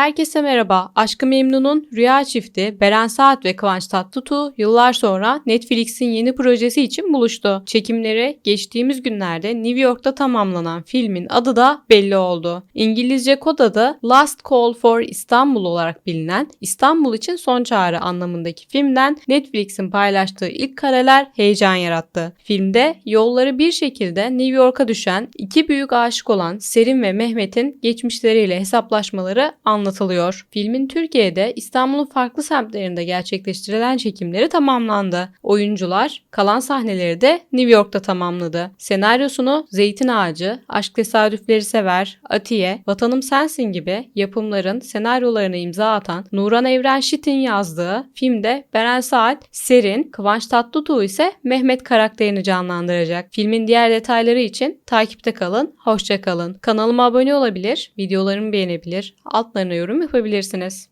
Herkese merhaba. Aşkı Memnun'un Rüya Çifti Beren Saat ve Kıvanç Tatlıtuğ yıllar sonra Netflix'in yeni projesi için buluştu. Çekimleri geçtiğimiz günlerde New York'ta tamamlanan filmin adı da belli oldu. İngilizce kod adı Last Call for Istanbul olarak bilinen İstanbul için son çağrı anlamındaki filmden Netflix'in paylaştığı ilk kareler heyecan yarattı. Filmde yolları bir şekilde New York'a düşen iki büyük aşık olan Serin ve Mehmet'in geçmişleriyle hesaplaşmaları anlatılıyor. Filmin Türkiye'de İstanbul'un farklı semtlerinde gerçekleştirilen çekimleri tamamlandı. Oyuncular kalan sahneleri de New York'ta tamamladı. Senaryosunu Zeytin Ağacı, Aşk Tesadüfleri Sever, Atiye, Vatanım Sensin gibi yapımların senaryolarına imza atan Nuran Evren Şit'in yazdığı filmde Beren Saat, Serin, Kıvanç Tatlıtuğ ise Mehmet karakterini canlandıracak. Filmin diğer detayları için takipte kalın, hoşça kalın. Kanalıma abone olabilir, videolarımı beğenebilir, altlarına yorum yapabilirsiniz.